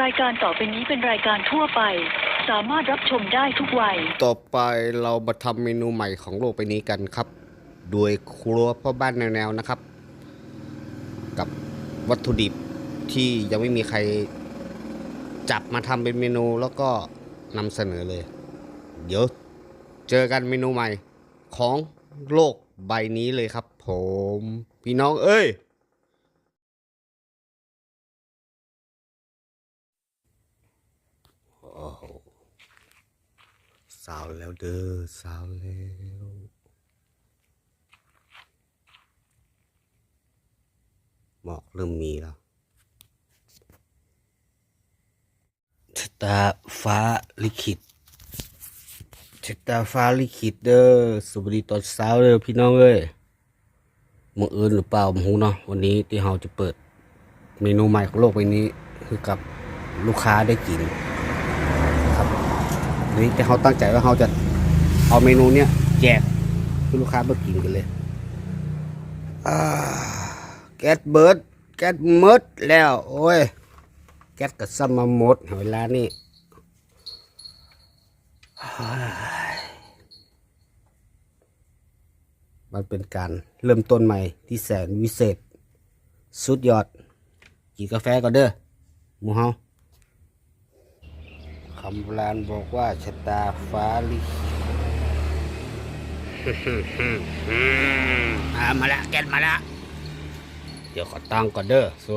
รายการต่อไปนี้เป็นรายการทั่วไป สามารถรับชมได้ทุกวัย ต่อไปเรามาทำเมนูใหม่ของโลกใบนี้กันครับ โดยครัวพ่อบ้านแนวๆนะครับ กับวัตถุดิบที่ยังไม่มีใครจับมาทำเป็นเมนูแล้วก็นำเสนอเลย เดี๋ยวเจอกันเมนูใหม่ของโลกใบนี้เลยครับ ผม พี่น้องเอ้ย โอ้โห สาวแล้วเด้อสาวแล้วหมอกเริ่มมีแล้วชะตาฟ้าลิขิตชะตาฟ้าลิขิตเด้อสวัสดีตอนเช้าเด้อพี่น้องเอ้ยมืออื่นหรือเปล่าผมหูเนาะวันนี้ที่เราจะเปิด เมนูใหม่ของโลกใบนี้ คือกับลูกค้าได้กิน นี่แต่เขาตั้งใจว่าเขาจะเอาเมนูเนี้ยแจกให้ลูกค้ามากินกันเลยแก๊สเบิร์ดแก๊สหมดแล้ว โอ้ย แก๊สกับซัมมาหมดเวลานี้มันเป็นการเริ่มต้นใหม่ที่แสนวิเศษ สุดยอดกินกาแฟก่อนเด้อหมูเฮา คำโบราณบอกว่าชะตาฟ้าลิขิตอ่ามาละแกนมาละ เดี๋ยวขอตั้งก่อนเด้อสู